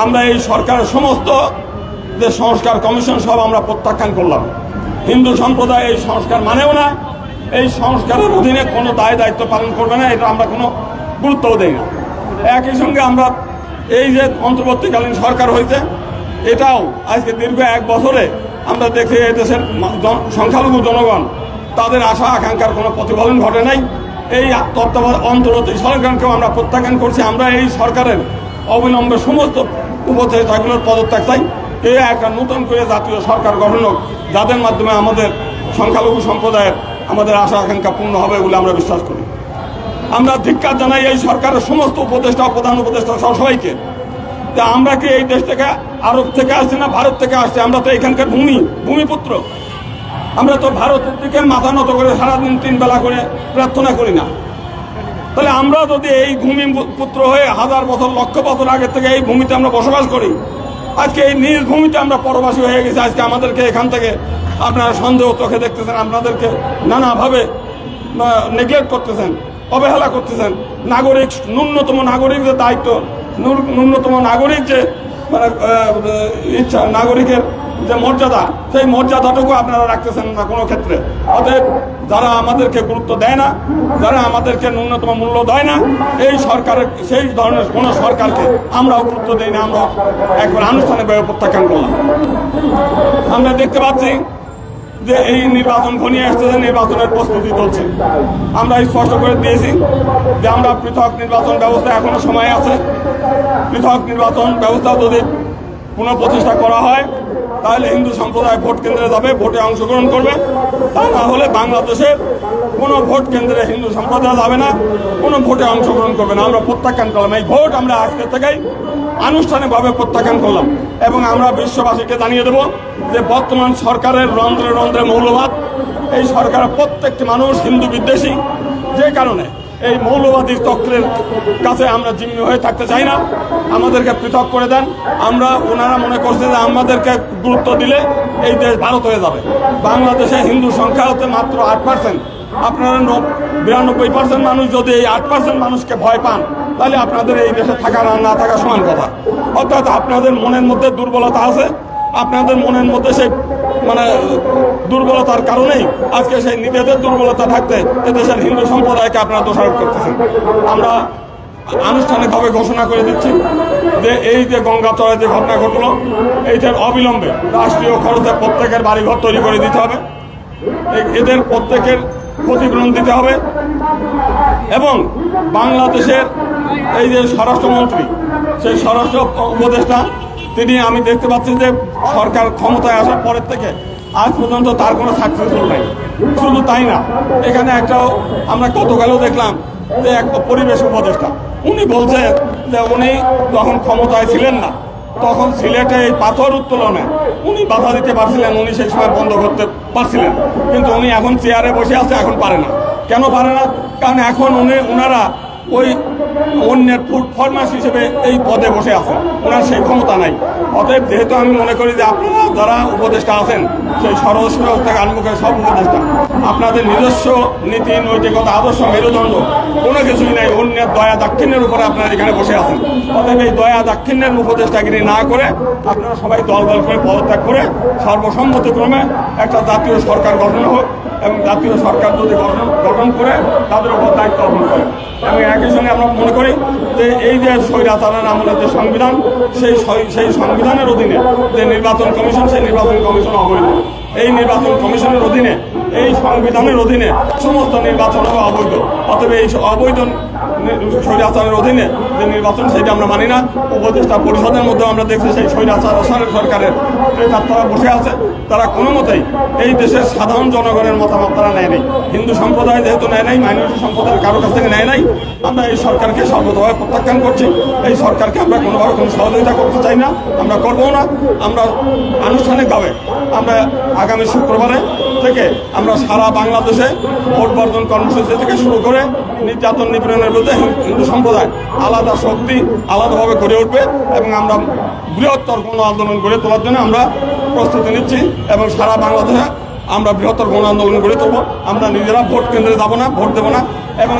আমরা এই সরকারের সমস্ত যে সংস্কার কমিশন সব আমরা প্রত্যাখ্যান করলাম। হিন্দু সম্প্রদায় এই সংস্কার মানেও না, এই সংস্কারের অধীনে কোনো দায় দায়িত্ব পালন করবে না, এটা আমরা কোনো গুরুত্বও দেই না। একই সঙ্গে আমরা এই যে অন্তর্বর্তীকালীন সরকার হয়েছে, এটাও আজকে দীর্ঘ এক বছরে আমরা দেখি এই দেশের সংখ্যালঘু জনগণ, তাদের আশা আকাঙ্ক্ষার কোনো প্রতিফলন ঘটে নাই। এই তত্ত্বাবধান অন্তর্বর্তী সরকারকেও আমরা প্রত্যাখ্যান করছি। আমরা এই সরকারের অবিলম্বে সমস্ত উপদেষ্টাগুলোর পদত্যাগ চাই। এই একটা নতুন করে জাতীয় সরকার গঠন হোক, যাদের মাধ্যমে আমাদের সংখ্যালঘু সম্প্রদায়ের আমাদের আশা আকাঙ্ক্ষা পূর্ণ হবে বলে আমরা বিশ্বাস করি। আমরা ধিক্কার জানাই এই সরকারের সমস্ত উপদেষ্টা, প্রধান উপদেষ্টা সহ সবাইকে যে আমরা কি এই দেশ থেকে আরব থেকে আসছি না ভারত থেকে আসছি? আমরা তো এখানকার ভূমি, ভূমিপুত্র। আমরা তো ভারতের দিকে মাথা নত করে সারাদিন তিন বেলা করে প্রার্থনা করি না। তাহলে আমরা যদি এই ভূমি পুত্র হয়ে হাজার বছর লক্ষ বছর আগে থেকে এই ভূমিতে আমরা বসবাস করি, আজকে এই নিজ ভূমিতে আমরা পরবাসী হয়ে গেছি, আজকে আমাদেরকে এখান থেকে আপনারা সন্দেহ চোখে দেখতেছেন, আপনাদেরকে নানাভাবে নেগলেক্ট করতেছেন, অবহেলা করতেছেন। নাগরিক, ন্যূনতম নাগরিক যে দায়িত্ব ন্যূনতম নাগরিক যে মানে ইচ্ছা, নাগরিকের যে মর্যাদা, সেই মর্যাদাটুকু আপনারা রাখতেছেন না কোনো ক্ষেত্রে। অতএব যারা আমাদেরকে গুরুত্ব দেয় না, যারা আমাদেরকে ন্যূনতম মূল্য দেয় না, এই সরকারের, সেই ধরনের কোনো সরকারকে আমরাও গুরুত্ব দিই না, আমরা একবার আনুষ্ঠানিকভাবে প্রত্যাখ্যান করলাম। আমরা দেখতে পাচ্ছি যে এই নির্বাচন ঘনিয়ে আসতেছে নির্বাচনের প্রস্তুতি চলছে। আমরা স্পষ্ট করে দিয়েছি যে আমরা পৃথক নির্বাচন ব্যবস্থা এখনও সময় আছে। পৃথক নির্বাচন ব্যবস্থা যদি পুনঃপ্রতিষ্ঠা করা হয় তাহলে হিন্দু সম্প্রদায় ভোট কেন্দ্রে যাবে, ভোটে অংশগ্রহণ করবে। তা না হলে বাংলাদেশের কোনো ভোট কেন্দ্রে হিন্দু সম্প্রদায় যাবে না, কোনো ভোটে অংশগ্রহণ করবে না। আমরা প্রত্যাখ্যান করলাম। এই ভোট আমরা আজকে থেকেই আনুষ্ঠানিকভাবে প্রত্যাখ্যান করলাম এবং আমরা বিশ্ববাসীকে জানিয়ে দেব যে বর্তমান সরকারের রন্ধ্রে রন্ধ্রে মৌলবাদ। এই সরকারের প্রত্যেকটি মানুষ হিন্দু বিদ্বেষী যে কারণে এই মৌলবাদী চক্রের কাছে আমরা জিম্মি হয়ে থাকতে চাই না। আমাদেরকে পৃথক করে দেন। আমরা ওনারা মনে করছে যে আমাদেরকে গুরুত্ব দিলে এই দেশ ভারত হয়ে যাবে। বাংলাদেশে হিন্দু সংখ্যা হচ্ছে মাত্র আট পার্সেন্ট আপনারা বিরানব্বই পার্সেন্ট মানুষ যদি এই আট পার্সেন্ট মানুষকে ভয় পান, তাহলে আপনাদের এই দেশে থাকা না থাকা সমান কথা। অর্থাৎ আপনাদের মনের মধ্যে দুর্বলতা আছে। আপনাদের মনের মধ্যে সেই মানে দুর্বলতার কারণেই আজকে সেই নিজেদের দুর্বলতা থাকতে এদেশের হিন্দু সম্প্রদায়কে আপনারা দোষারোপ করতেছেন। আমরা আনুষ্ঠানিকভাবে ঘোষণা করে দিচ্ছি যে এই যে গঙ্গাচড়ায় যে ঘটনা ঘটলো, এইটার অবিলম্বে রাষ্ট্রীয় খরচে প্রত্যেকের বাড়িঘর তৈরি করে দিতে হবে। এদের প্রত্যেকের ক্ষতিপূরণ দিতে হবে। এবং বাংলাদেশের এই যে স্বরাষ্ট্রমন্ত্রী, সেই স্বরাষ্ট্র উপদেষ্টা তিনি আমি দেখতে পাচ্ছি যে সরকার ক্ষমতায় আসার পরের থেকে আজ পর্যন্ত তার কোনো সাকসেসফুল নাই। শুধু তাই না, এখানে একটা আমরা গতকালও দেখলাম যে এক পরিবেশ উপদেষ্টা, উনি বলছে যে উনি যখন ক্ষমতায় ছিলেন না, তখন সিলেটে এই পাথর উত্তোলনে উনি বাধা দিতে পারছিলেন, উনি সেই সময় বন্ধ করতে পারছিলেন। কিন্তু উনি এখন চেয়ারে বসে আছে, এখন পারে না। কেন পারে না? কারণ এখন উনি ওনারা ওই অন্যের ফুড হিসেবে এই পদে বসে আছেন। ওনার সেই ক্ষমতা নাই। অতএব যেহেতু আমি মনে করি যে আপনারা যারা উপদেষ্টা আছেন, সেই সর্বস্ব থেকে আরম্ভ করে সব উপদেষ্টা, আপনাদের নিজস্ব নীতি, নৈতিকতা, আদর্শ, মেরুদণ্ড, কোনো কিছুই নাই। অন্যের দয়া দাক্ষিণ্যের উপরে আপনারা এখানে বসে আছেন। অতএব এই দয়া দাক্ষিণ্যের উপদেষ্টাগিরি না করে আপনারা সবাই দল দল করে পদত্যাগ করে সর্বসম্মতিক্রমে একটা জাতীয় সরকার গঠন হোক এবং জাতীয় সরকার যদি গঠন করে, তাদের উপর দায়িত্ব অর্পণ করে। এবং একই সঙ্গে আমরা মনে করি যে এই যে স্বৈরাচারের আমলের যে সংবিধান, সেই সেই সংবিধানের অধীনে যে নির্বাচন কমিশন, সেই নির্বাচন কমিশন অবৈধ। এই নির্বাচন কমিশনের অধীনে, এই সংবিধানের অধীনে সমস্ত নির্বাচন অবৈধ। অতএব এই অবৈধ স্বৈরাচারের অধীনে যে নির্বাচন, সেটা আমরা মানি না। উপদেষ্টা পরিষদের মধ্যে আমরা দেখছি সেই স্বৈরাচার সরকারের ক্রেতার তারা বসে আছে। তারা কোনো মতেই এই দেশের সাধারণ জনগণের মতামত তারা নেয় নাই। হিন্দু সম্প্রদায় যেহেতু নেয় নাই, মাইনরিটি সম্প্রদায়ের কারও কাছ থেকে নেয় নাই, আমরা এই সরকারকে সর্বতভাবে প্রত্যাখ্যান করছি। এই সরকারকে আমরা কোনোভাবে কোনো সহযোগিতা করতে চাই না, আমরা করব না। আমরা আনুষ্ঠানিকভাবে আমরা আগামী শুক্রবারে থেকে আমরা সারা বাংলাদেশে ভোট বর্জন কর্মসূচি থেকে শুরু করে নির্যাতন নিপীড়নের বিরুদ্ধে হিন্দু- সম্প্রদায় আলাদা শক্তি আলাদাভাবে গড়ে উঠবে এবং আমরা বৃহত্তর গণ আন্দোলন গড়ে তোলার জন্য আমরা প্রস্তুতি নিচ্ছি এবং সারা বাংলাদেশে আমরা বৃহত্তর গণ আন্দোলন গড়ে তুলব। আমরা নিজেরা ভোট কেন্দ্রে যাব না, ভোট দেবো না এবং